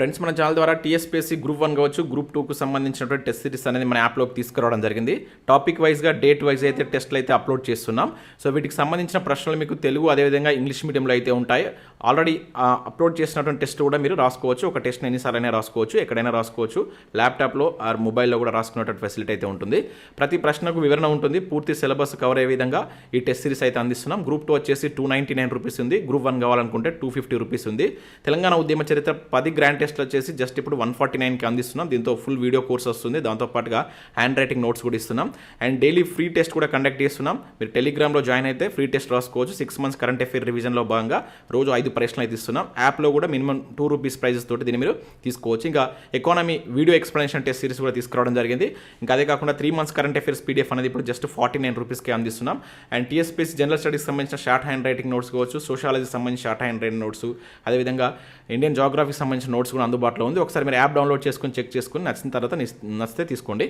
Friends మన channel ద్వారా TSPSC group one కావచ్చు గ్రూప్ టూకు సంబంధించినటువంటి టెస్ట్ సిరీస్ అనేది మన యాప్లోకి తీసుకురావడం జరిగింది. టాపిక్ వైజ్గా డేట్ వైజ్ అయితే టెస్ట్లు అయితే అప్లోడ్ చేస్తున్నాం. సో వీటికి సంబంధించిన ప్రశ్నలు మీకు తెలుగు అదేవిధంగా ఇంగ్లీష్ మీడియంలో అయితే ఉంటాయి. ఆల్రెడీ అప్లోడ్ చేసినటువంటి టెస్ట్ కూడా మీరు రాసుకోవచ్చు. ఒక టెస్ట్ ఎన్నిసార్లైనా రాసుకోవచ్చు ఎక్కడైనా రాసుకోవచ్చు. ల్యాప్టాప్లో ఆర్ మొబైల్లో కూడా రాసుకునేటువంటి ఫెసిలిటీ అయితే ఉంటుంది. ప్రతి ప్రశ్నకు వివరణ ఉంటుంది. పూర్తి సిలబస్ కవర్ అయ్యే విధంగా ఈ టెస్ట్ సిరీస్ అయితే అందిస్తున్నాం. గ్రూప్ టూ వచ్చేసి టూ నైంటీ నైన్ రూపీస్ ఉంది. గ్రూప్ వన్ కావాలనుకుంటే టూ ఫిఫ్టీ రూపీస్ ఉంది. తెలంగాణ ఉద్యమ చరిత్ర పది గ్రాండ్ టెస్ట్లు వచ్చేసి జస్ట్ ఇప్పుడు వన్ ఫార్టీ నైన్కి అందిస్తున్నాం. దీంతో ఫుల్ వీడియో కోర్స్ వస్తుంది. దాంతోపాటుగా హ్యాండ్ రైటింగ్ నోట్స్ కూడా ఇస్తున్నాం. అండ్ డైలీ ఫ్రీ టెస్ట్ కూడా కండక్ట్ చేస్తున్నాం. మీరు టెలిగ్రామ్లో జాయిన్ అయితే ఫ్రీ టెస్ట్ రాసుకోవచ్చు. సిక్స్ మంత్స్ కరెంట్ అఫేర్ రివిజన్లో భాగంగా రోజు ఐదు ప్రశ్నలు అయితే ఇస్తున్నాం. యాప్లో కూడా మినిమం టూ రూపీస్ ప్రైజెస్ తోటి దీన్ని మీరు తీసుకోవచ్చు. ఇంకా economy video explanation test series కూడా తీసుకురావడం జరిగింది. ఇంకా అదే కాకుండా three months current affairs PDF అనేది ఇప్పుడు జస్ట్ ఫార్టీ నైన్ రూపీస్కి అందిస్తున్నాం. అండ్ టీఎస్పీసీ జనరల్ స్టడీస్ సంబంధించిన షార్ట్ హ్యాండ్ రైటింగ్ నోట్స్ కావచ్చు సోషాలజీ సంబంధించిన షార్ట్ హ్యాండ్ రైటింగ్ నోట్స్ అదేవిధంగా ఇండియన్ జాగ్రఫీకి సంబంధించిన నోట్స్ కూడా అందుబాటులో ఉంది. ఒకసారి మీరు యాప్ డౌన్లోడ్ చేసుకొని చెక్ చేసుకుని నచ్చిన తర్వాత నచ్చితే తీసుకోండి.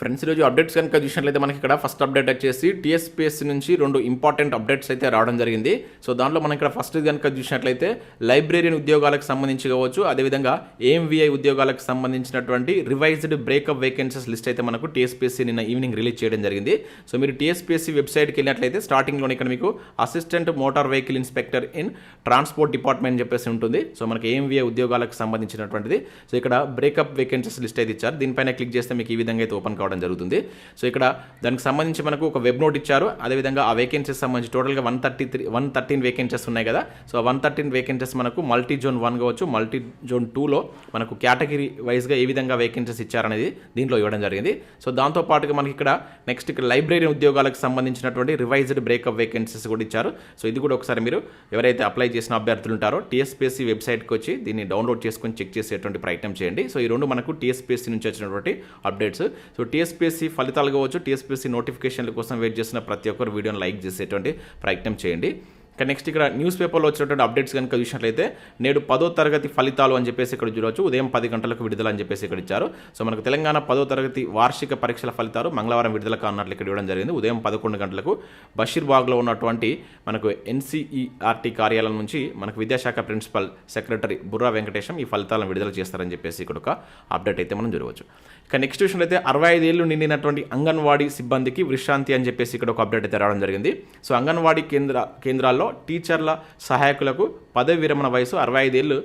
ఫ్రెండ్స్ ఈరోజు అప్డేట్స్ కనుక చూసినట్లయితే మనకి ఇక్కడ ఫస్ట్ అప్డేట్ వచ్చేసి టీఎస్పీఎస్సీ నుంచి రెండు ఇంపార్టెంట్ అప్డేట్స్ అయితే రావడం జరిగింది. సో దాంట్లో మనం ఇక్కడ ఫస్ట్ కనుక చూసినట్లయితే లైబ్రేరియన్ ఉద్యోగాలకు సంబంధించి కావచ్చు అదేవిధంగా ఏఎంవిఐ ఉద్యోగాలకు సంబంధించినటువంటి రివైజ్డ్ బ్రేకప్ వేకెన్సీస్ లిస్ట్ అయితే మనకు టీఎస్పీఎస్సీ నిన్న ఈవినింగ్ రిలీజ్ చేయడం జరిగింది. సో మీరు టీఎస్పీఎస్సీ వెబ్సైట్కి వెళ్ళినట్లయితే స్టార్టింగ్లోనే ఇక్కడ మీకు assistant motor vehicle inspector in transport department అని చెప్పేసి ఉంటుంది. సో మనకి ఏఎంవిఐ ఉద్యోగాలకు సంబంధించినటువంటిది. సో ఇక్కడ బ్రేకప్ వేకెన్సీస్ లిస్ట్ అయితే ఇచ్చారు. దీనిపైన క్లిక్ చేస్తే మీకు ఈ విధంగా అయితే ఓపెన్ కావడం జరుగుతుంది. సో ఇక్కడ దానికి సంబంధించి మనకు ఒక వెబ్ నోట్ ఇచ్చారు. అదేవిధంగా ఆ వేకెన్సీస్ సంబంధించి టోటల్గా one thirty three one thirteen vacancies ఉన్నాయి కదా. సో వన్ థర్టీన్ వేకెన్సీస్ మనకు మల్టీ జోన్ వన్ కావచ్చు మల్టీ జోన్ టూలో మనకు కేటగిరీ వైజ్గా ఏ విధంగా వేకెన్సీస్ ఇచ్చారనేది దీంట్లో ఇవ్వడం జరిగింది. సో దాంతో పాటుగా మనకి ఇక్కడ నెక్స్ట్ ఇక్కడ లైబ్రరీ ఉద్యోగాలకు సంబంధించినటువంటి రివైజ్డ్ బ్రేకప్ వేకెన్సీస్ కూడా ఇచ్చారు. సో ఇది కూడా ఒకసారి మీరు ఎవరైతే అప్లై చేసిన అభ్యర్థులు ఉంటారో టీఎస్పీఎస్సీ వెబ్సైట్కి వచ్చి దీన్ని డౌన్లోడ్ చేసుకొని చెక్ చేసేటువంటి ప్రయత్నం చేయండి. సో ఈ రెండు మనకు టీఎస్పీఎస్సీ నుంచి వచ్చినటువంటి అప్డేట్స్ సో టీఎస్పీఎస్సీ ఫలితాలు కావచ్చు టీఎస్పీఎస్సీ నోటిఫికేషన్ల కోసం వెయిట్ చేసిన ప్రతి ఒక్కరు వీడియోని లైక్ చేసేటువంటి ప్రయత్నం చేయండి. ఇక నెక్స్ట్ ఇక్కడ న్యూస్ పేపర్లో వచ్చినటువంటి అప్డేట్స్ కనుక చూసినట్లయితే నేడు పదో తరగతి ఫలితాలు అని చెప్పేసి ఇక్కడ చూడవచ్చు ఉదయం పది గంటలకు విడుదల అని చెప్పేసి ఇక్కడ ఇచ్చారు. సో మనకు తెలంగాణ పదో తరగతి వార్షిక పరీక్షల ఫలితాలు మంగళవారం విడుదల కానున్నట్లు ఇక్కడ ఇవ్వడం జరిగింది. ఉదయం పదకొండు గంటలకు బషీర్బాగ్లో ఉన్నటువంటి మనకు ఎన్సీఈఆర్టీ కార్యాలయం నుంచి మనకు విద్యాశాఖ ప్రిన్సిపల్ సెక్రటరీ బుర్రా వెంకటేశం ఈ ఫలితాలను విడుదల చేస్తారని చెప్పేసి ఇక్కడ ఒక అప్డేట్ అయితే మనం చూడవచ్చు. ఇక నెక్స్ట్ విషయంలో అయితే అరవై ఐదేళ్ళు నిండినటువంటి అంగన్వాడీ సిబ్బందికి విశ్రాంతి అని చెప్పేసి ఇక్కడ ఒక అప్డేట్ అయితే రావడం జరిగింది. సో అంగన్వాడీ కేంద్ర కేంద్రాల్లో టీచర్ల సహాయకులకు పదవి విరమణ వయసు అరవై ఐదేళ్ళు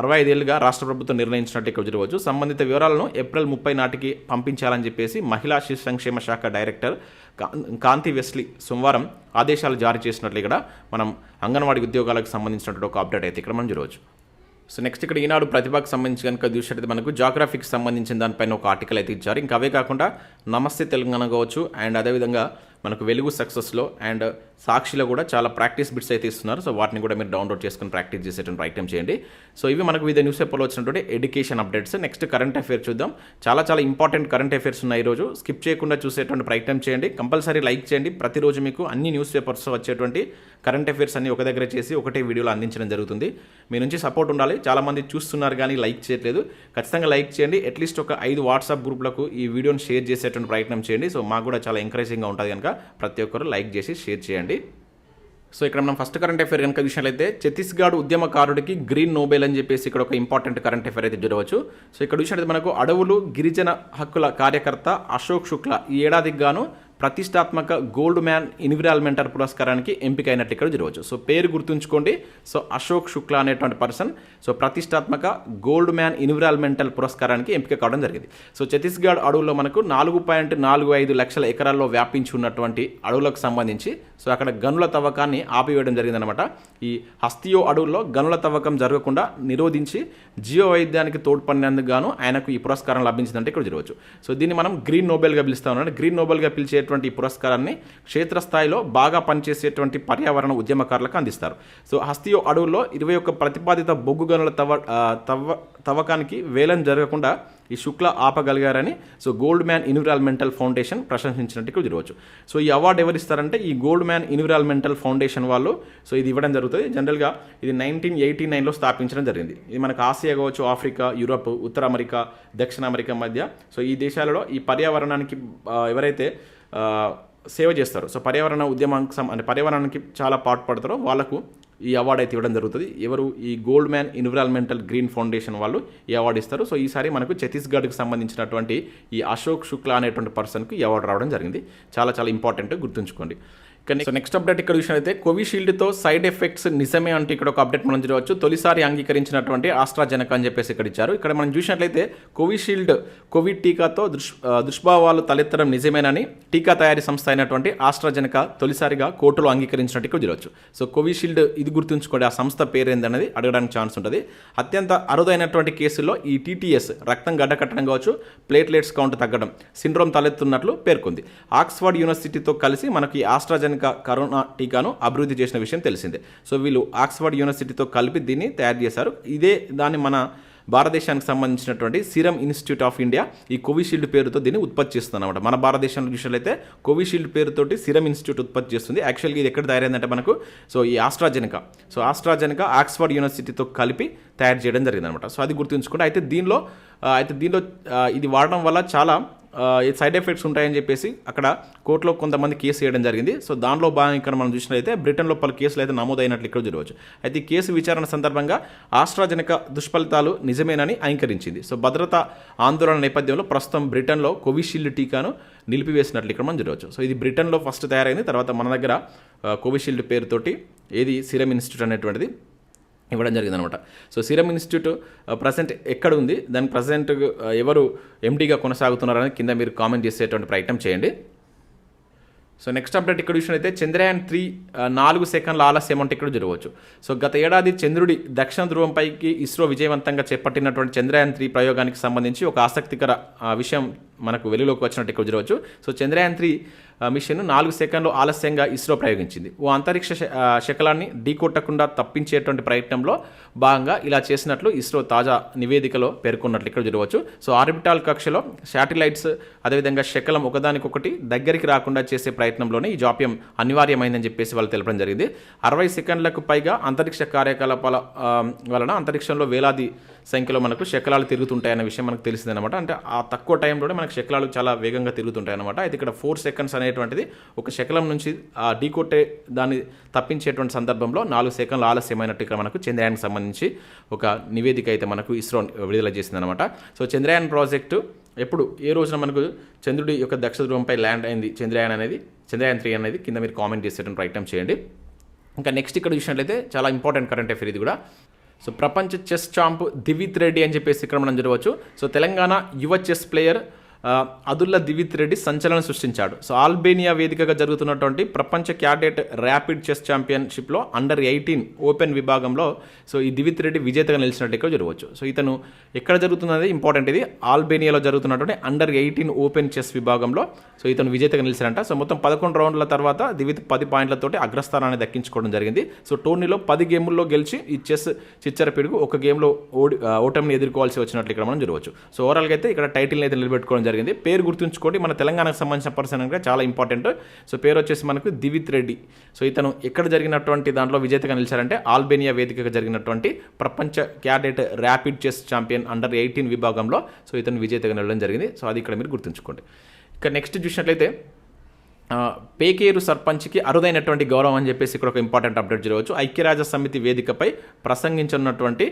అరవై ఐదేళ్ళుగా రాష్ట్ర ప్రభుత్వం నిర్ణయించినట్టు ఇక్కడ చూడవచ్చు. సంబంధిత వివరాలను ఏప్రిల్ ముప్పై నాటికి పంపించాలని చెప్పేసి మహిళా శిశు సంక్షేమ శాఖ డైరెక్టర్ కాంతి వెస్లీ సోమవారం ఆదేశాలు జారీ చేసినట్లు ఇక్కడ మనం అంగన్వాడీ ఉద్యోగాలకు సంబంధించినటువంటి ఒక అప్డేట్ అయితే ఇక్కడ మనం చూడవచ్చు. సో నెక్స్ట్ ఇక్కడ ఈనాడు ప్రతిభకు సంబంధించి కనుక చూసినట్టు మనకు జాగ్రఫీకి సంబంధించిన దానిపైన ఒక ఆర్టికల్ అయితే ఇచ్చారు. ఇంకా అవే కాకుండా నమస్తే తెలంగాణ కావచ్చు అండ్ అదేవిధంగా మనకు వెలుగు సక్సెస్లో అండ్ సాక్షిలో కూడా చాలా ప్రాక్టీస్ బిట్స్ అయితే ఇస్తున్నారు. సో వాటిని కూడా మీరు డౌన్లోడ్ చేసుకుని ప్రాక్టీస్ చేసేటువంటి ప్రయత్నం చేయండి. సో ఇవి మనకు వివిధ న్యూస్ పేపర్లో వచ్చినటువంటి education updates next current affair చూద్దాం. చాలా చాలా ఇంపార్టెంట్ కరెంట్ అఫేర్స్ ఉన్నాయి ఈరోజు స్కిప్ చేయకుండా చూసేటువంటి ప్రయత్నం చేయండి. కంపల్సరీ లైక్ చేయండి. ప్రతిరోజు మీకు అన్ని న్యూస్ పేపర్స్ వచ్చేటువంటి కరెంట్ అఫేర్స్ అన్ని ఒక దగ్గర చేసి ఒకటే వీడియోలో అందించడం జరుగుతుంది. మీ నుంచి సపోర్ట్ ఉండాలి. చాలామంది చూస్తున్నారు కానీ లైక్ చేయట్లేదు. ఖచ్చితంగా లైక్ చేయండి. అట్లీస్ట్ ఒక ఐదు వాట్సాప్ గ్రూప్లకు ఈ వీడియోని షేర్ చేసేటువంటి ప్రయత్నం చేయండి. సో మాకు కూడా చాలా ఎంకరేజింగ్గా ఉంటుంది కనుక. ప్రతి ఒక్కరు లైక్ చేసి షేర్ చేయండి. సో ఇక్కడ మనం ఫస్ట్ కరెంట్ అఫేర్ కనుక చూసినట్లయితే ఛత్తీస్గఢ్ ఉద్యమకారుడికి గ్రీన్ నోబెల్ అని చెప్పేసి ఇక్కడ ఒక ఇంపార్టెంట్ కరెంట్ అఫేర్ అయితే జరగవచ్చు. సో ఇక్కడ చూసినట్లయితే మనకు అడవులు గిరిజన హక్కుల కార్యకర్త అశోక్ శుక్ల ఈ ఏడాదికి గాను ప్రతిష్టాత్మక గోల్డ్ మ్యాన్ ఎన్విరాన్మెంటల్ పురస్కారానికి ఎంపికైనట్లు ఇక్కడ జరగవచ్చు. సో పేరు గుర్తుంచుకోండి. సో అశోక్ శుక్లా అనేటువంటి పర్సన్ సో ప్రతిష్టాత్మక గోల్డ్ మ్యాన్ ఎన్విరాన్మెంటల్ పురస్కారానికి ఎంపిక కావడం జరిగింది. సో ఛత్తీస్గఢ్ అడవుల్లో మనకు నాలుగు పాయింట్ నాలుగు ఐదు లక్షల ఎకరాల్లో వ్యాపించి ఉన్నటువంటి అడవులకు సంబంధించి సో అక్కడ గనుల తవ్వకాన్ని ఆపివేయడం జరిగిందనమాట ఈ హస్తియో అడవుల్లో గనుల తవ్వకం జరగకుండా నిరోధించి జీవ వైద్యానికి తోడ్పడినందుకు గాను ఆయనకు ఈ పురస్కారం లభించిందంటే ఇక్కడ జరగవచ్చు. సో దీన్ని మనం గ్రీన్ నోబెల్గా పిలుస్తా ఉన్నాం గ్రీన్ నోబెల్గా పిలిచే ఇచ్చేటువంటి పురస్కారాన్ని క్షేత్రస్థాయిలో బాగా పనిచేసేటువంటి పర్యావరణ ఉద్యమకారులకు అందిస్తారు. సో హస్తియో అడవుల్లో ఇరవై ఒక్క ప్రతిపాదిత బొగ్గు గనుల తవ్వ తవ్వ తవ్వకానికి వేలం జరగకుండా ఈ శుక్ల ఆపగలిగారని so Goldman environmental foundation ప్రశంసించినట్టు ఇక్కడ చూడవచ్చు సో ఈ అవార్డు ఎవరిస్తారంటే ఈ గోల్డ్ మ్యాన్ ఇన్విరాల్మెంటల్ ఫౌండేషన్ వాళ్ళు. సో ఇది ఇవ్వడం జరుగుతుంది. జనరల్గా ఇది నైన్టీన్ ఎయిటీ నైన్లో స్థాపించడం జరిగింది. ఇది మనకు ఆసియా కావచ్చు ఆఫ్రికా యూరప్ ఉత్తర అమెరికా దక్షిణ అమెరికా మధ్య. సో ఈ దేశాలలో ఈ పర్యావరణానికి ఎవరైతే సేవ చేస్తారు. సో పర్యావరణ ఉద్యమానికి అంటే పర్యావరణానికి చాలా పాటుపడతారో వాళ్ళకు ఈ అవార్డు అయితే ఇవ్వడం జరుగుతుంది. ఎవరు ఈ Goldman environmental green foundation వాళ్ళు ఈ అవార్డు ఇస్తారు. సో ఈసారి మనకు ఛత్తీస్గఢ్కి సంబంధించినటువంటి ఈ అశోక్ శుక్లా అనేటువంటి పర్సన్కి ఈ అవార్డు రావడం జరిగింది. చాలా చాలా ఇంపార్టెంట్ గుర్తుంచుకోండి. కానీ సో నెక్స్ట్ అప్డేట్ ఇక్కడ చూసినట్లయితే కోవిషీల్డ్తో సైడ్ ఎఫెక్ట్స్ నిజమే అంటే ఇక్కడ ఒక అప్డేట్ మనం చూడవచ్చు. తొలిసారి అంగీకరించినటువంటి ఆస్ట్రాజెనక అని చెప్పేసి ఇక్కడ ఇచ్చారు. ఇక్కడ మనం చూసినట్లయితే కోవిషీల్డ్ కోవిడ్ టీకాతో దుష్ దుష్భావాలు దుష్ప్రభావాలు తలెత్తడం నిజమేనని టీకా తయారీ సంస్థ అయినటువంటి ఆస్ట్రాజెనక తొలిసారిగా కోర్టులో అంగీకరించినట్టు ఇక్కడ చూడవచ్చు. సో కోవిషీల్డ్ ఇది గుర్తుంచుకోండి. ఆ సంస్థ పేరు ఏందనేది అడగడానికి ఛాన్స్ ఉంటుంది. అత్యంత అరుదైనటువంటి కేసుల్లో ఈ టీటీఎస్ రక్తం గడ్డకట్టడం కావచ్చు ప్లేట్లెట్స్ కౌంట్ తగ్గడం సిండ్రోమ్ తలెత్తున్నట్లు పేర్కొంది. ఆక్స్ఫర్డ్ యూనివర్సిటీతో కలిసి మనకి ఆస్ట్రాజెనక ఆస్ట్రాజెనక కరోనా టీకాను అభివృద్ధి చేసిన విషయం తెలిసిందే. సో వీళ్ళు ఆక్స్ఫర్డ్ యూనివర్సిటీతో కలిపి దీన్ని తయారు చేశారు. ఇదే దాన్ని మన భారతదేశానికి సంబంధించినటువంటి సీరం ఇన్స్టిట్యూట్ ఆఫ్ ఇండియా ఈ కోవిషీల్డ్ పేరుతో దీన్ని ఉత్పత్తి చేస్తుంది అనమాట మన భారతదేశంలో చూసినట్లయితే కోవిషీల్డ్ పేరుతోటి సీరం ఇన్స్టిట్యూట్ ఉత్పత్తి చేస్తుంది. యాక్చువల్గా ఇది ఎక్కడ తయారైందంటే మనకు సో ఈ ఆస్ట్రాజెనికా. సో ఆస్ట్రాజెనికా ఆక్స్ఫర్డ్ యూనివర్సిటీతో కలిపి తయారు చేయడం జరిగిందనమాట సో అది గుర్తుంచుకుంటే అయితే దీనిలో అయితే దీనిలో ఇది వాడడం వల్ల చాలా సైడ్ ఎఫెక్ట్స్ ఉంటాయని చెప్పేసి అక్కడ కోర్టులో కొంతమంది కేసు వేయడం జరిగింది. సో దానిలో భాగంగా ఇక్కడ మనం చూసినట్లయితే బ్రిటన్లో పలు కేసులు అయితే నమోదైనట్లు ఇక్కడ చూడవచ్చు. అయితే ఈ కేసు విచారణ సందర్భంగా ఆస్ట్రాజెనక దుష్ఫలితాలు నిజమేనని అంగీకరించింది. సో భద్రతా ఆందోళన నేపథ్యంలో ప్రస్తుతం బ్రిటన్లో కోవిషీల్డ్ టీకాను నిలిపివేసినట్లు ఇక్కడ మనం చూడవచ్చు. సో ఇది బ్రిటన్లో ఫస్ట్ తయారైంది. తర్వాత మన దగ్గర కోవిషీల్డ్ పేరుతోటి ఏది సీరం ఇన్స్టిట్యూట్ అనేటువంటిది ఇవ్వడం జరిగిందనమాట. సో సీరం ఇన్స్టిట్యూట్ ప్రజెంట్ ఎక్కడ ఉంది దాని ప్రజెంట్ ఎవరు ఎండీగా కొనసాగుతున్నారని కింద మీరు కామెంట్ చేసేటువంటి ప్రయత్నం చేయండి. సో నెక్స్ట్ అప్డేట్ ఇక్కడ చూసినట్లయితే చంద్రయాన్ త్రీ నాలుగు సెకండ్ల ఆలస్యం అంటే ఇక్కడ జరగవచ్చు. సో గత ఏడాది చంద్రుడి దక్షిణ ధ్రువంపైకి ఇస్రో విజయవంతంగా చేపట్టినటువంటి చంద్రయాన్ త్రీ ప్రయోగానికి సంబంధించి ఒక ఆసక్తికర విషయం మనకు వెలుగులోకి వచ్చినట్టు ఇక్కడ జరగవచ్చు. సో చంద్రయాన్ త్రీ మిషన్ నాలుగు సెకండ్లు ఆలస్యంగా ఇస్రో ప్రయోగించింది. ఓ అంతరిక్ష శ- శకలాన్ని ఢీకొట్టకుండా తప్పించేటువంటి ప్రయత్నంలో భాగంగా ఇలా చేసినట్లు ఇస్రో తాజా నివేదికలో పేర్కొన్నట్లు ఇక్కడ చూడవచ్చు. సో ఆర్బిటాల్ కక్షలో శాటిలైట్స్ అదేవిధంగా శకలం ఒకదానికొకటి దగ్గరికి రాకుండా చేసే ప్రయత్నంలోనే ఈ జాప్యం అనివార్యమైందని చెప్పేసి వాళ్ళు తెలపడం జరిగింది. అరవై సెకండ్లకు పైగా అంతరిక్ష కార్యకలాపాల వలన అంతరిక్షంలో వేలాది సంఖ్యలో మనకు శకలాలు తిరుగుతుంటాయన్న విషయం మనకు తెలిసిందనమాట అంటే ఆ తక్కువ టైంలోనే మనకు శకలాలు చాలా వేగంగా తిరుగుతుంటాయి అనమాట అయితే ఇక్కడ ఫోర్ సెకండ్స్ అనేటువంటిది ఒక శకలం నుంచి ఆ ఢీకొట్టే దాన్ని తప్పించేటువంటి సందర్భంలో నాలుగు సెకండ్లు ఆలస్యమైనట్టు ఇక్కడ మనకు చంద్రయాన్కి సంబంధించి ఒక నివేదిక అయితే మనకు ఇస్రో విడుదల చేసిందనమాట సో చంద్రయాన్ ప్రాజెక్టు ఎప్పుడు ఏ రోజున మనకు చంద్రుడి యొక్క దక్ష ధ్రువంపై ల్యాండ్ అయింది? చంద్రయాన్ అనేది చంద్రయాన్ త్రీ అనేది కింద మీరు కామెంట్ చేసేటువంటి ప్రయత్నం చేయండి. ఇంకా నెక్స్ట్ ఇక్కడ చూసినట్లయితే చాలా ఇంపార్టెంట్ కరెంట్ అఫేర్ ఇది కూడా. సో ప్రపంచ చెస్ ఛాంప్ దివిత్ రెడ్డి అని చెప్పేసి ఇక్కడ మనం చూడవచ్చు సో తెలంగాణ యువ చెస్ ప్లేయర్ అదుల్లా దివిత్ రెడ్డి సంచలనం సృష్టించాడు. సో ఆల్బేనియా వేదికగా జరుగుతున్నటువంటి ప్రపంచ క్యాడెట్ ర్యాపిడ్ చెస్ ఛాంపియన్షిప్లో అండర్ ఎయిటీన్ ఓపెన్ విభాగంలో సో ఈ దివిత్ రెడ్డి విజేతగా నిలిచినట్టు ఇక్కడ జరగవచ్చు. సో ఇతను ఎక్కడ జరుగుతున్నది? ఇంపార్టెంట్ ఇది. ఆల్బేనియాలో జరుగుతున్నటువంటి అండర్ ఎయిటీన్ ఓపెన్ చెస్ విభాగంలో సో ఇతను విజేతగా నిలిచారంట సో మొత్తం పదకొండు రౌండ్ల తర్వాత దివిత్ పది పాయింట్లతోటి అగ్రస్థానాన్ని దక్కించుకోవడం జరిగింది. సో టోర్నీలో పది గేముల్లో గెలిచి ఈ చెస్ చిచ్చర పిడుగు ఒక గేమ్లో ఓడి ఓటమిని ఎదుర్కోవాల్సి వచ్చినట్లు ఇక్కడ మనం చూడవచ్చు. సో ఓవరాల్గా అయితే ఇక్కడ టైటిల్ని అయితే నిలబెట్టుకోవడం జరిగింది పేరు గుర్తుంచుకోండి. మన తెలంగాణకు సంబంధించిన పర్సన్ కనుక చాలా ఇంపార్టెంట్. సో పేరు వచ్చేసి మనకు దివిత్ రెడ్డి. సో ఇతను ఎక్కడ జరిగినటువంటి దాంట్లో విజేతగా నిలిచారంటే ఆల్బేనియా వేదికగా జరిగినటువంటి ప్రపంచ cadet rapid chess champion under eighteen విభాగంలో సో ఇతను విజేతగా నిలవడం జరిగింది. సో అది ఇక్కడ మీరు గుర్తుంచుకోండి. ఇక నెక్స్ట్ చూసినట్లయితే పేకేరు సర్పంచ్కి అరుదైనటువంటి గౌరవం అని చెప్పేసి ఇక్కడ ఒక ఇంపార్టెంట్ అప్డేట్ జరగవచ్చు. ఐక్యరాజ్య సమితి వేదికపై ప్రసంగించనున్నటువంటి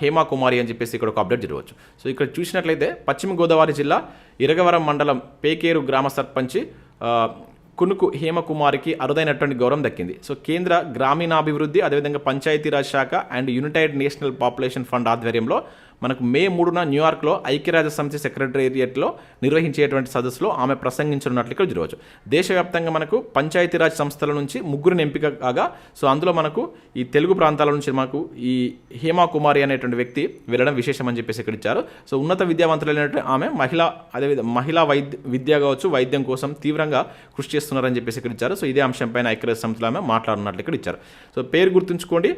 హేమా కుమారి అని చెప్పేసి ఇక్కడ ఒక అప్డేట్ జరగవచ్చు. సో ఇక్కడ చూసినట్లయితే పశ్చిమ గోదావరి జిల్లా ఇరగవరం మండలం పేకేరు గ్రామ సర్పంచి కునుకు హేమకుమారికి అరుదైనటువంటి గౌరవం దక్కింది. సో కేంద్ర గ్రామీణాభివృద్ధి అదేవిధంగా పంచాయతీరాజ్ శాఖ and United national population fund ఆధ్వర్యంలో మనకు మే మూడున న్యూయార్క్లో ఐక్యరాజ్య సమితి సెక్రటేరియట్లో నిర్వహించేటువంటి సదస్సులో ఆమె ప్రసంగించనున్నట్లు ఇక్కడ చూడవచ్చు దేశవ్యాప్తంగా మనకు పంచాయతీరాజ్ సంస్థల నుంచి ముగ్గురిని ఎంపిక కాగా సో అందులో మనకు ఈ తెలుగు ప్రాంతాల నుంచి మనకు ఈ హేమా కుమారి అనేటువంటి వ్యక్తి వెళ్ళడం విశేషం అని చెప్పేసి ఇక్కడ ఇచ్చారు. సో ఉన్నత విద్యావంతులైనటువంటి ఆమె మహిళ అదేవిధంగా మహిళా వైద్య విద్య కావచ్చు వైద్యం కోసం తీవ్రంగా కృషి చేస్తున్నారని చెప్పేసి ఇక్కడ ఇచ్చారు. సో ఇదే అంశంపైన ఐక్యరాజ్య సమితిలో ఆమె మాట్లాడినట్లు ఇక్కడ ఇచ్చారు. సో పేరు గుర్తుంచుకోండి.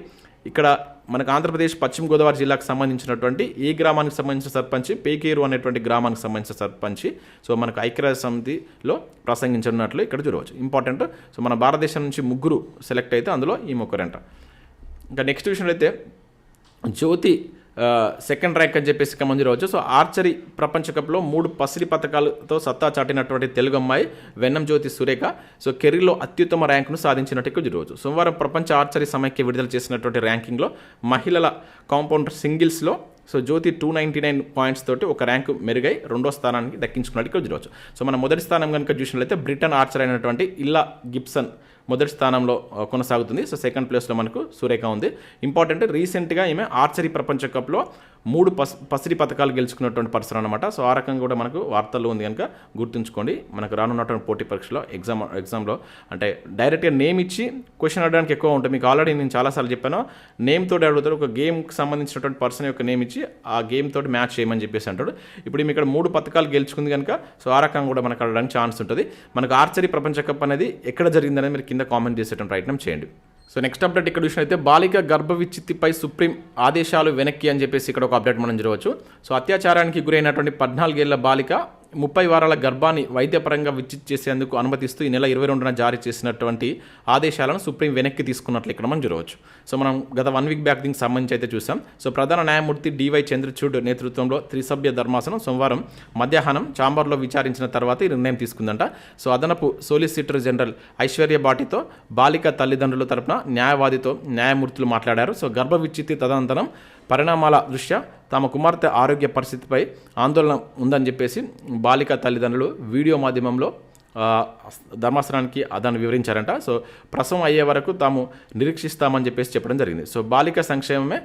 ఇక్కడ మనకు ఆంధ్రప్రదేశ్ పశ్చిమ గోదావరి జిల్లాకు సంబంధించినటువంటి ఏ గ్రామానికి సంబంధించిన సర్పంచ్ పేకేరు అనేటువంటి గ్రామానికి సంబంధించిన సర్పంచ్. సో మనకు ఐక్యరాజ్య సమితిలో ప్రసంగించనున్నట్లు ఇక్కడ చూడవచ్చు. ఇంపార్టెంట్. సో మన భారతదేశం నుంచి ముగ్గురు సెలెక్ట్ అయితే అందులో ఈ ముగ్గురంట. ఇంకా నెక్స్ట్ విషయంలో అయితే జ్యోతి సెకండ్ ర్యాంక్ అని చెప్పేసి మంది రావచ్చు సో ఆర్చరీ ప్రపంచ కప్లో మూడు పసిరి పథకాలతో సత్తా చాటినటువంటి తెలుగు అమ్మాయి వెన్నం జ్యోతి సురేఖ. సో కెరీర్లో అత్యుత్తమ ర్యాంకును సాధించినట్టు ఈరోజు సోమవారం ప్రపంచ ఆర్చరీ సమైక్య విడుదల చేసినటువంటి ర్యాంకింగ్లో మహిళల compound సింగిల్స్లో so Jyothi two ninety nine points తోటి ఒక ర్యాంకు మెరుగై రెండో స్థానానికి దక్కించుకున్నట్టు ఈరోజు సో మన మొదటి స్థానం కనుక చూసినట్లయితే బ్రిటన్ ఆర్చర్ అయినటువంటి ఇల్లా గిబ్సన్ మొదటి స్థానంలో కొనసాగుతుంది. సో సెకండ్ ప్లేస్లో మనకు సురేఖ ఉంది. ఇంపార్టెంట్ రీసెంట్గా ఈమె ఆర్చరీ ప్రపంచ కప్లో మూడు పస్ పసిరి పథకాలు గెలుచుకున్నటువంటి పర్సన్ అనమాట సో ఆ రకంగా కూడా మనకు వార్తల్లో ఉంది కనుక గుర్తుంచుకోండి. మనకు రానున్నటువంటి పోటీ పరీక్షలో ఎగ్జామ్ ఎగ్జామ్లో అంటే డైరెక్ట్గా నేమ్ ఇచ్చి క్వశ్చన్ అడగడానికి ఎక్కువ ఉంటుంది. మీకు ఆల్రెడీ నేను చాలాసార్లు చెప్పాను. నేమ్ తోటి అడుగుతారు. ఒక గేమ్కి సంబంధించినటువంటి పర్సన్ యొక్క నేమ్ ఇచ్చి ఆ గేమ్ తోటి మ్యాచ్ చేయమని చెప్పేసి అంటాడు. ఇప్పుడు ఈమె ఇక్కడ మూడు పథకాలు గెలుచుకుంది కనుక సో ఆ రకంగా కూడా మనకు అడగడానికి ఛాన్స్ ఉంటుంది. మనకు ఆర్చరీ ప్రపంచ కప్ అనేది ఎక్కడ జరిగిందనేది మీరు కింద కామెంట్ చేసేటం ప్రయత్నం చేయండి. సో నెక్స్ట్ అప్డేట్ ఇక్కడ చూసిన అయితే బాలిక గర్భ విచ్చిత్తిపై సుప్రీం ఆదేశాలు వెనక్కి అని చెప్పేసి ఇక్కడ ఒక అప్డేట్ మనం చూడవచ్చు. సో అత్యాచారానికి గురైనటువంటి పద్నాలుగేళ్ళ బాలిక ముప్పై వారాల గర్భాన్ని వైద్యపరంగా విచ్చిత్ చేసేందుకు అనుమతిస్తూ ఈ నెల ఇరవై రెండున జారీ చేసినటువంటి ఆదేశాలను సుప్రీం వెనక్కి తీసుకున్నట్లు ఇక్కడ మనం చూడవచ్చు. సో మనం గత వన్ వీక్ బ్యాక్ దీనికి సంబంధించి అయితే చూసాం. సో ప్రధాన న్యాయమూర్తి డివై చంద్రచూడ్ నేతృత్వంలో త్రిసభ్య ధర్మాసనం సోమవారం మధ్యాహ్నం చాంబర్లో విచారించిన తర్వాత ఈ నిర్ణయం తీసుకుందంట. సో అదనపు సోలిసిటర్ జనరల్ ఐశ్వర్య బాటితో బాలిక తల్లిదండ్రుల తరపున న్యాయవాదితో న్యాయమూర్తులు మాట్లాడారు. సో గర్భ విచ్చిత్తి తదనంతరం పరిణామాల దృష్ట్యా తమ కుమార్తె ఆరోగ్య పరిస్థితిపై ఆందోళన ఉందని చెప్పేసి బాలిక తల్లిదండ్రులు వీడియో మాధ్యమంలో ధర్మాసనానికి దాన్ని వివరించారంట. సో ప్రసవం అయ్యే వరకు తాము నిరీక్షిస్తామని చెప్పేసి చెప్పడం జరిగింది. సో బాలిక సంక్షేమమే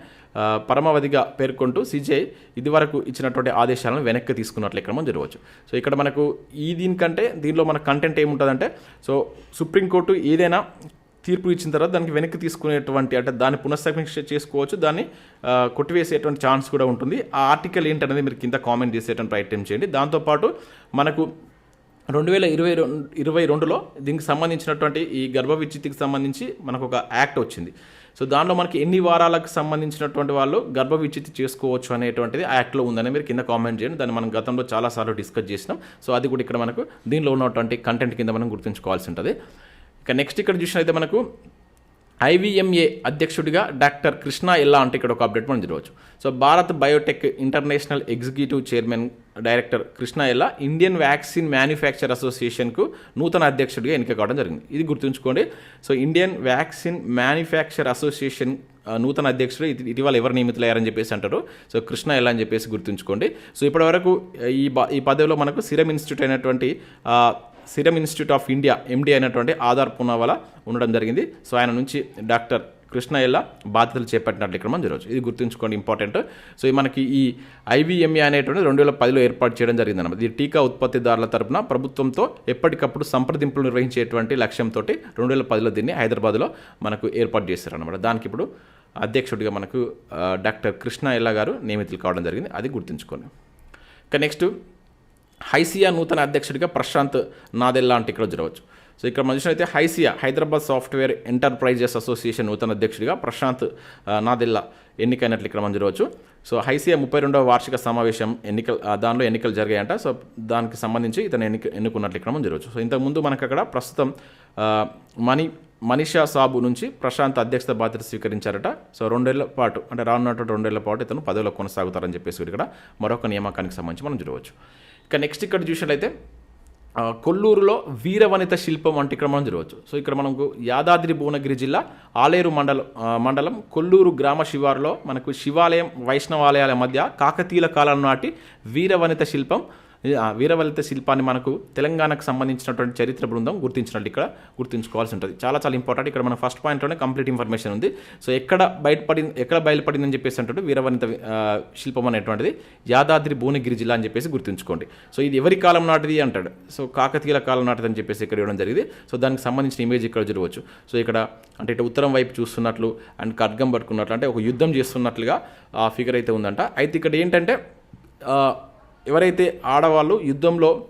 పరమావధిగా పేర్కొంటూ సిజేఐ ఇదివరకు ఇచ్చినటువంటి ఆదేశాలను వెనక్కి తీసుకున్నట్లు ఇక్కడ మనం జరగవచ్చు. సో ఇక్కడ మనకు ఈ దీనికంటే దీనిలో మన కంటెంట్ ఏముంటుందంటే సో సుప్రీంకోర్టు ఏదైనా తీర్పు ఇచ్చిన తర్వాత దానికి వెనక్కి తీసుకునేటువంటి అంటే దాన్ని పునఃసమీక్ష చేసుకోవచ్చు దాన్ని కొట్టివేసేటువంటి ఛాన్స్ కూడా ఉంటుంది. ఆ ఆర్టికల్ ఏంటనేది మీరు కింద కామెంట్ చేసేటువంటి ప్రయత్నం చేయండి. దాంతోపాటు మనకు రెండు వేల ఇరవై రెండు ఇరవై రెండులో దీనికి సంబంధించినటువంటి ఈ గర్భ విచ్చితికి సంబంధించి మనకు ఒక యాక్ట్ వచ్చింది. సో దానిలో మనకి ఎన్ని వారాలకు సంబంధించినటువంటి వాళ్ళు గర్భ విచ్చితి చేసుకోవచ్చు అనేటువంటిది ఆ యాక్ట్లో ఉందని మీరు కింద కామెంట్ చేయండి. దాన్ని మనం గతంలో చాలాసార్లు డిస్కస్ చేసినాం. సో అది కూడా ఇక్కడ మనకు దీనిలో ఉన్నటువంటి కంటెంట్ కింద మనం గుర్తుంచుకోవాల్సి ఉంటుంది. ఇక నెక్స్ట్ ఇక్కడ చూసినైతే మనకు ఐవీఎంఏ అధ్యక్షుడిగా డాక్టర్ కృష్ణ ఎల్లా అంటే ఇక్కడ ఒక అప్డేట్ మనం చూడవచ్చు. So Bharat biotech international executive chairman director Krishna Ella Indian vaccine manufacture అసోసియేషన్కు నూతన అధ్యక్షుడిగా ఎన్నిక కావడం జరిగింది. ఇది గుర్తుంచుకోండి. So Indian vaccine manufacture association నూతన అధ్యక్షుడు ఇటీవల ఎవరు నియమితులయ్యారని చెప్పేసి అంటారు. సో కృష్ణ ఎలా అని చెప్పేసి గుర్తుంచుకోండి. సో ఇప్పటివరకు ఈ ఈ పదవిలో మనకు సిరం ఇన్స్టిట్యూట్ అయినటువంటి serum institute of India MD అయినటువంటి ఆధార్ పూనావాలా ఉండడం జరిగింది. సో ఆయన నుంచి డాక్టర్ కృష్ణ ఎల్లా బాధ్యతలు చేపట్టినట్లు ఇక్కడ మనం జరగవచ్చు. ఇది గుర్తుంచుకోండి ఇంపార్టెంట్. సో మనకి ఈ ఐవీఎంఏ అనేటువంటి రెండు వేల పదిలో ఏర్పాటు చేయడం జరిగింది అన్నమాట ఇది టీకా ఉత్పత్తిదారుల తరపున ప్రభుత్వంతో ఎప్పటికప్పుడు సంప్రదింపులు నిర్వహించేటువంటి లక్ష్యంతో రెండు వేల పదిలో దీన్ని హైదరాబాద్లో మనకు ఏర్పాటు చేశారనమాట దానికి ఇప్పుడు అధ్యక్షుడిగా మనకు డాక్టర్ కృష్ణ ఎల్లా గారు నియమితులు కావడం జరిగింది. అది గుర్తుంచుకోండి. ఇక నెక్స్ట్ హైసియా నూతన అధ్యక్షుడిగా ప్రశాంత్ నాదెల్లా అంటే ఇక్కడ జరగవచ్చు. సో ఇక్కడ మన చూసినైతే HYSEA Hyderabad software enterprises association నూతన అధ్యక్షుడిగా ప్రశాంత్ నాదెల్లా ఎన్నికైనట్లు ఇక్కడ మనం చూడవచ్చు. సో హైసియా ముప్పై రెండవ వార్షిక సమావేశం ఎన్నికలు దానిలో ఎన్నికలు జరిగాయంట. సో దానికి సంబంధించి ఇతను ఎన్నిక ఎన్నుకున్నట్లు ఇక్కడ మనం చూడవచ్చు. సో ఇంతకుముందు మనకు అక్కడ ప్రస్తుతం మనీ మణి మనీషా సాబు నుంచి ప్రశాంత్ అధ్యక్షత బాధ్యత స్వీకరించారట. సో రెండేళ్ళ పాటు అంటే రానున్నటువంటి రెండేళ్ళ పాటు ఇతను పదవిలో కొనసాగుతారని చెప్పేసి ఇక్కడ మరొక నియామకానికి సంబంధించి మనం చూడవచ్చు. ఇక నెక్స్ట్ ఇక్కడ చూసినట్లయితే కొల్లూరులో వీరవనిత శిల్పం అంటే ఇక్కడ మనం చూడవచ్చు సో ఇక్కడ మనకు యాదాద్రి భువనగిరి జిల్లా ఆలేరు మండలం మండలం కొల్లూరు గ్రామ శివారులో మనకు శివాలయం వైష్ణవాలయాల మధ్య కాకతీయుల కాలం నాటి వీరవనిత శిల్పం వీరవలిత శిల్పాన్ని మనకు తెలంగాణకు సంబంధించినటువంటి చరిత్ర బృందం గుర్తించినట్టు ఇక్కడ గుర్తుంచుకోవాల్సి ఉంటుంది. చాలా చాలా ఇంపార్టెంట్ ఇక్కడ మన ఫస్ట్ పాయింట్లోనే కంప్లీట్ ఇన్ఫర్మేషన్ ఉంది. సో ఎక్కడ బయటపడి ఎక్కడ బయలుపడిందని చెప్పేసి అంటుంటే వీరవనిత శిల్పం అనేటువంటిది యాదాద్రి భువనగిరి జిల్లా అని చెప్పేసి గుర్తుంచుకోండి. సో ఇది ఎవరి కాలం నాటిది అంటాడు? సో కాకతీయుల కాలం నాటిది అని చెప్పేసి ఇక్కడ ఇవ్వడం జరిగింది. సో దానికి సంబంధించిన ఇమేజ్ ఇక్కడ చూడవచ్చు. సో ఇక్కడ అంటే ఇటు ఉత్తరం వైపు చూస్తున్నట్లు అండ్ ఖడ్గం పట్టుకున్నట్లు అంటే ఒక యుద్ధం చేస్తున్నట్లుగా ఆ ఫిగర్ అయితే ఉందంట. అయితే ఇక్కడ ఏంటంటే ఎవరైతే ఆడవాళ్ళు యుద్ధంలో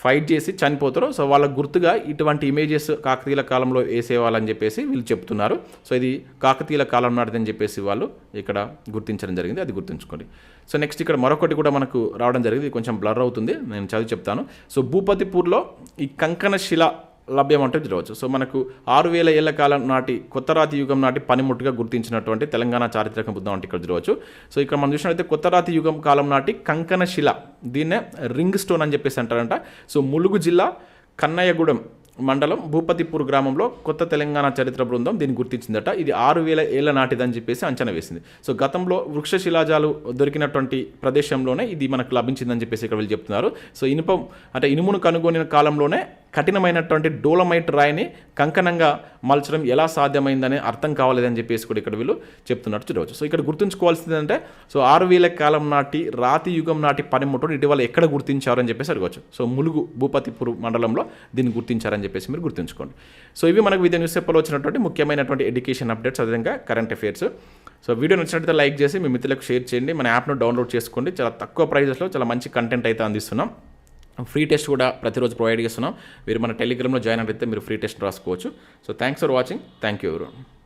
ఫైట్ చేసి చనిపోతారో సో వాళ్ళ గుర్తుగా ఇటువంటి ఇమేజెస్ కాకతీయుల కాలంలో వేసేవాళ్ళని చెప్పేసి వీళ్ళు చెప్తున్నారు. సో ఇది కాకతీయుల కాలం నాటిదని చెప్పేసి వాళ్ళు ఇక్కడ గుర్తించడం జరిగింది. అది గుర్తుంచుకోండి. సో నెక్స్ట్ ఇక్కడ మరొకటి కూడా మనకు రావడం జరిగింది. కొంచెం బ్లర్ అవుతుంది. నేను చదివి చెప్తాను. సో భూపతిపూర్లో ఈ కంకణ శిల లభ్యం అంటే చూడవచ్చు సో మనకు ఆరు వేల ఏళ్ళ కాలం నాటి కొత్తరాతి యుగం నాటి పనిముట్టుగా గుర్తించినటువంటి తెలంగాణ చారిత్రక బుద్ధం అంటే ఇక్కడ చూడవచ్చు సో ఇక్కడ మనం చూసినట్లయితే కొత్తరాతి యుగం కాలం నాటి కంకణ శిల దీన్నే రింగ్ స్టోన్ అని చెప్పేసి అంటారంట. సో ములుగు జిల్లా కన్నయ్యగూడెం మండలం భూపతిపూర్ గ్రామంలో కొత్త తెలంగాణ చరిత్ర బృందం దీన్ని గుర్తించిందట. ఇది ఆరు వేల ఏళ్ళ నాటిదని చెప్పేసి అంచనా వేసింది. సో గతంలో వృక్ష శిలాజాలు దొరికినటువంటి ప్రదేశంలోనే ఇది మనకు లభించిందని చెప్పేసి ఇక్కడ వీళ్ళు చెప్తున్నారు. సో ఇనుప అంటే ఇనుమును కనుగొనిన కాలంలోనే కఠినమైనటువంటి డోలమైట్ రాయిని కంకణంగా మలచడం ఎలా సాధ్యమైందని అర్థం కావాలేదని చెప్పేసి కూడా ఇక్కడ వీళ్ళు చెప్తున్నట్టు చూడవచ్చు. సో ఇక్కడ గుర్తుంచుకోవాల్సింది అంటే సో ఆరు వేల కాలం నాటి రాతి యుగం నాటి పనిముట్టును ఇటీవల ఎక్కడ గుర్తించారని చెప్పేసి అడగవచ్చు. సో ములుగు భూపతిపూర్ మండలంలో దీన్ని గుర్తించారని చెప్పేసి మీరు గుర్తుంచుకోండి. సో ఇవి మనకు విద్య న్యూస్ పేపర్లో వచ్చినటువంటి ముఖ్యమైనటువంటి ఎడ్యుకేషన్ అప్డేట్స్ అదేవిధంగా కరెంట్ అఫైర్స్. సో వీడియో నచ్చినట్లయితే లైక్ చేసి మీ మిత్రులకు షేర్ చేయండి. మన యాప్ను డౌన్లోడ్ చేసుకోండి. చాలా తక్కువ ప్రైజెస్లో చాలా మంచి కంటెంట్ అయితే అందిస్తున్నాం. ఫ్రీ టెస్ట్ కూడా ప్రతిరోజు ప్రొవైడ్ చేస్తున్నాం. మీరు మన టెలిగ్రామ్లో జాయిన్ అయితే మీరు ఫ్రీ టెస్ట్ రాసుకోవచ్చు. So thanks for watching thank you ఎవరు